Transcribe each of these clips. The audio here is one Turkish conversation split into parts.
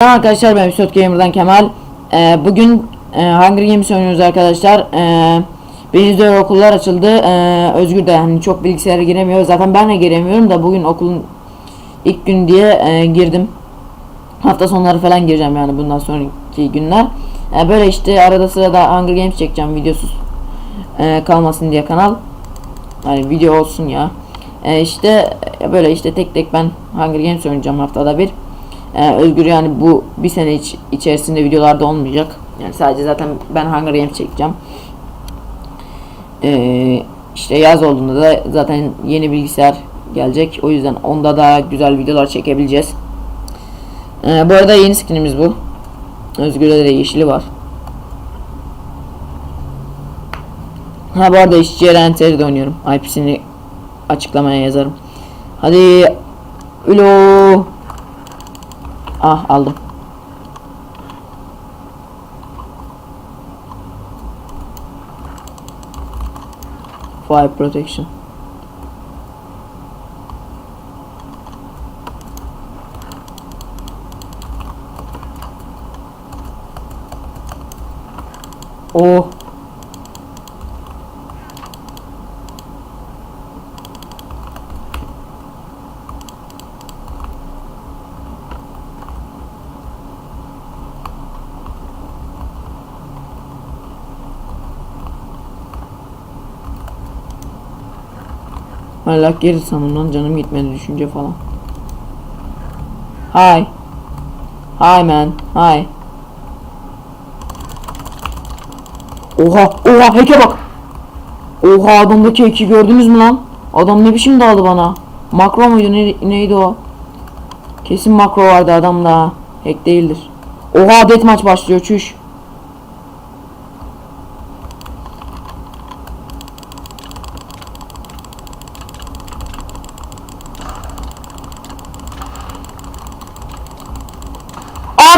Merhaba arkadaşlar ben Üstad Gamer'dan Kemal. Ee, bugün e, Hunger Games oynuyoruz arkadaşlar. Ee, Benizli okullar açıldı. Ee, Özgür de hani çok bilgisayara giremiyor. Zaten ben de giremiyorum da bugün okulun ilk gün diye e, girdim. Hafta sonları falan gireceğim yani bundan sonraki günler. Ee, böyle işte arada sırada Hunger Games çekeceğim videosuz e, kalmasın diye kanal. Hani video olsun ya. Ee, işte böyle işte tek tek ben Hunger Games oynayacağım haftada bir. Ee, Özgür yani bu bir sene iç, içerisinde videolarda olmayacak. Yani sadece zaten ben Hunger Games çekeceğim. Ee, işte yaz olduğunda da zaten yeni bilgisayar gelecek. O yüzden onda daha güzel videolar çekebileceğiz. Ee, bu arada yeni skinimiz bu. Özgür'de de yeşili var. Ha bu arada işçi de oynuyorum. IP'sini açıklamaya yazarım. Hadi. Ulo. Ah aldım. Fire protection. Oh. Hala geri sandım lan canım gitmedi düşünce falan. Hi. Hi man. Hi. Oha oha heke bak. Oha adamdaki heki gördünüz mü lan? Adam ne biçim daldı bana. Makro muydu ne, neydi o? Kesin makro vardı adamda. Hack değildir. Oha deathmatch başlıyor çüş.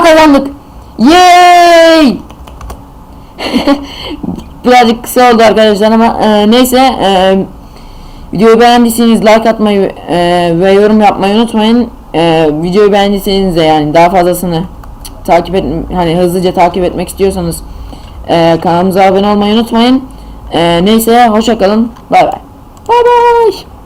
Kazandık. Yay! Birazcık kısa oldu arkadaşlar ama e, neyse e, videoyu beğendiyseniz like atmayı e, ve yorum yapmayı unutmayın. E, videoyu beğendiyseniz de yani daha fazlasını takip et hani hızlıca takip etmek istiyorsanız e, kanalımıza abone olmayı unutmayın. E, neyse hoşça kalın. Bay bay. Bay bay.